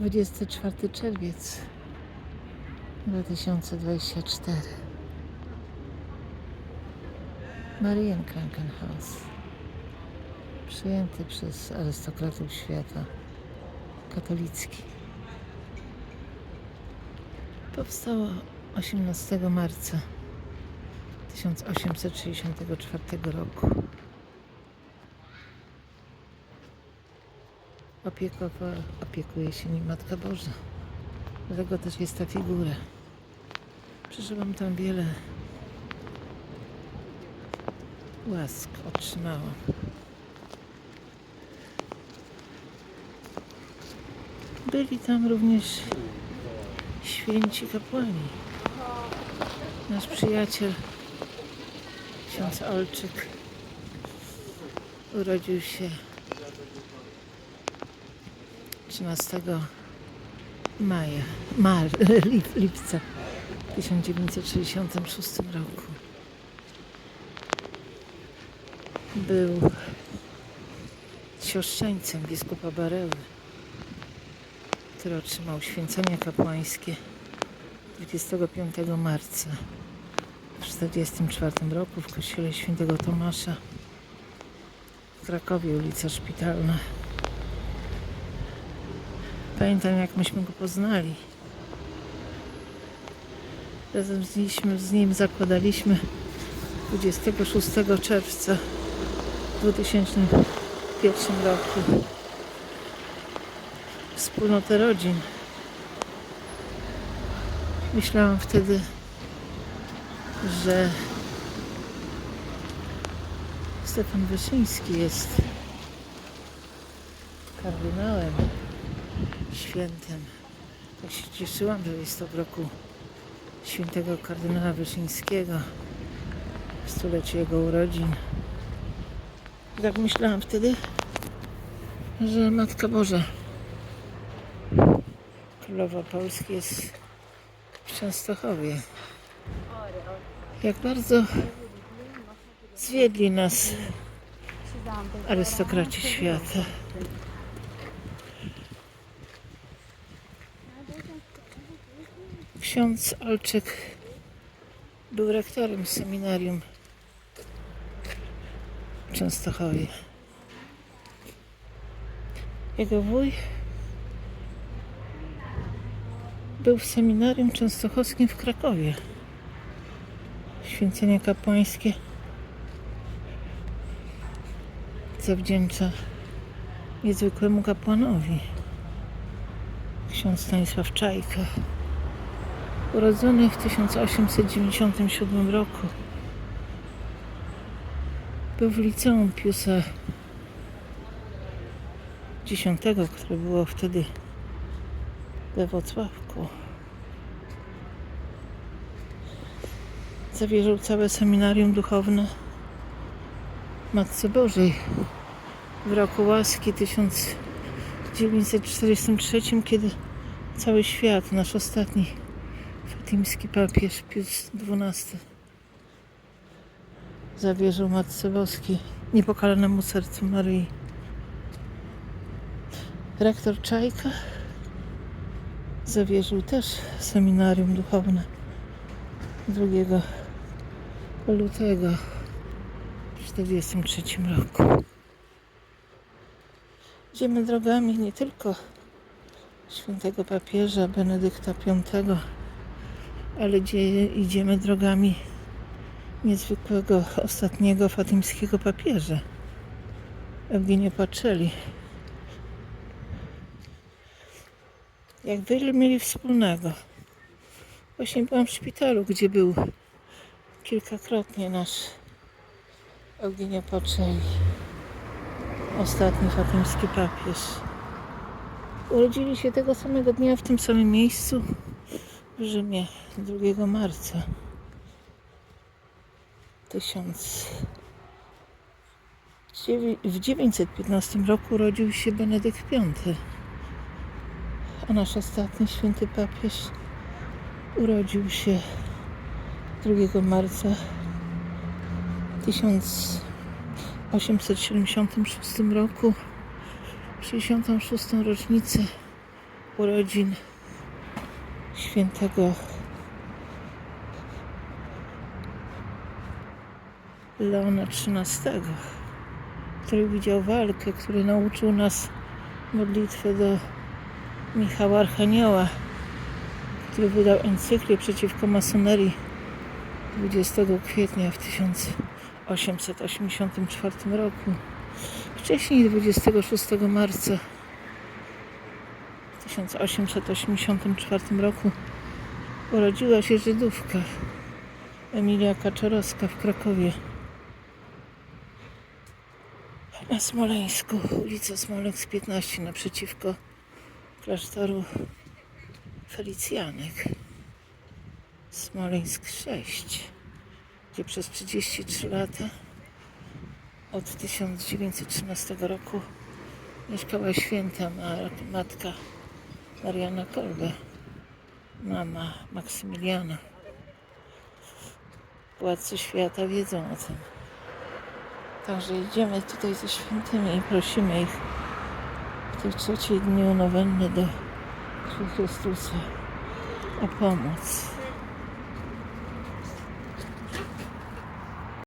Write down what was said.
24 czerwiec 2024 Marian Krankenhaus. Przyjęty przez arystokratów świata katolicki. Powstało 18 marca 1864 roku opiekowa, opiekuje się nim Matka Boża. Dlatego też jest ta figura. Przeżyłam tam wiele łask, otrzymałam. Byli tam również święci kapłani. Nasz przyjaciel, ksiądz Olczyk, urodził się 13 maja, mar, lip, lipca w 1966 roku. Był siostrzeńcem biskupa Bareły, który otrzymał święcenia kapłańskie 25 marca w 1944 roku w kościele świętego Tomasza w Krakowie, ulica Szpitalna. Pamiętam, jak myśmy go poznali. Razem z nim, z nim zakładaliśmy 26 czerwca 2001 roku wspólnotę rodzin. Myślałam wtedy, że Stefan Wyszyński jest kardynałem świętym. Tak się cieszyłam, że jest to w roku świętego kardynała Wyszyńskiego, w stulecie jego urodzin. I tak myślałam wtedy, że Matka Boża, Królowa Polski jest w Częstochowie. Jak bardzo zwiedli nas arystokraci świata. Ksiądz Olczyk był rektorem seminarium w Częstochowie. Jego wuj był w seminarium częstochowskim w Krakowie. Święcenia kapłańskie zawdzięcza niezwykłemu kapłanowi, ksiądz Stanisław Czajka urodzony w 1897 roku. Był w liceum Piusa X, które było wtedy we Wrocławku. Zawierzył całe seminarium duchowne Matce Bożej w roku łaski 1943, kiedy cały świat, nasz ostatni fatimski papież Pius XII zawierzył Matce Boskiej, niepokalanemu sercu Maryi. Rektor Czajka zawierzył też seminarium duchowne 2 lutego w 1943 roku. Idziemy drogami nie tylko świętego papieża Benedykta V, ale idziemy drogami niezwykłego ostatniego fatimskiego papieża Eugenio Pacelli. Jak wiele mieli wspólnego. Właśnie byłam w szpitalu, gdzie był kilkakrotnie nasz Eugenio Pacelli, ostatni fatimski papież. Urodzili się tego samego dnia w tym samym miejscu w Rzymie 2 marca 1000 w 915 roku urodził się Benedykt V, a nasz ostatni święty papież urodził się 2 marca 1876 roku, 66. rocznicę urodzin świętego Leona XIII, który widział walkę, który nauczył nas modlitwę do Michała Archanioła, który wydał encyklię przeciwko masonerii 20 kwietnia w 1884 roku. Wcześniej 26 marca 1884 roku urodziła się Żydówka Emilia Kaczorowska w Krakowie. Na Smoleńsku, ulica Smoleńsk 15 naprzeciwko klasztoru Felicjanek. Smoleńsk 6, gdzie przez 33 lata od 1913 roku mieszkała święta ma- matka Mariana Kolbe, mama Maksymiliana. Władcy świata wiedzą o tym. Także idziemy tutaj ze świętymi i prosimy ich w tej trzeciej dniu nowenny do Chrystusa o pomoc.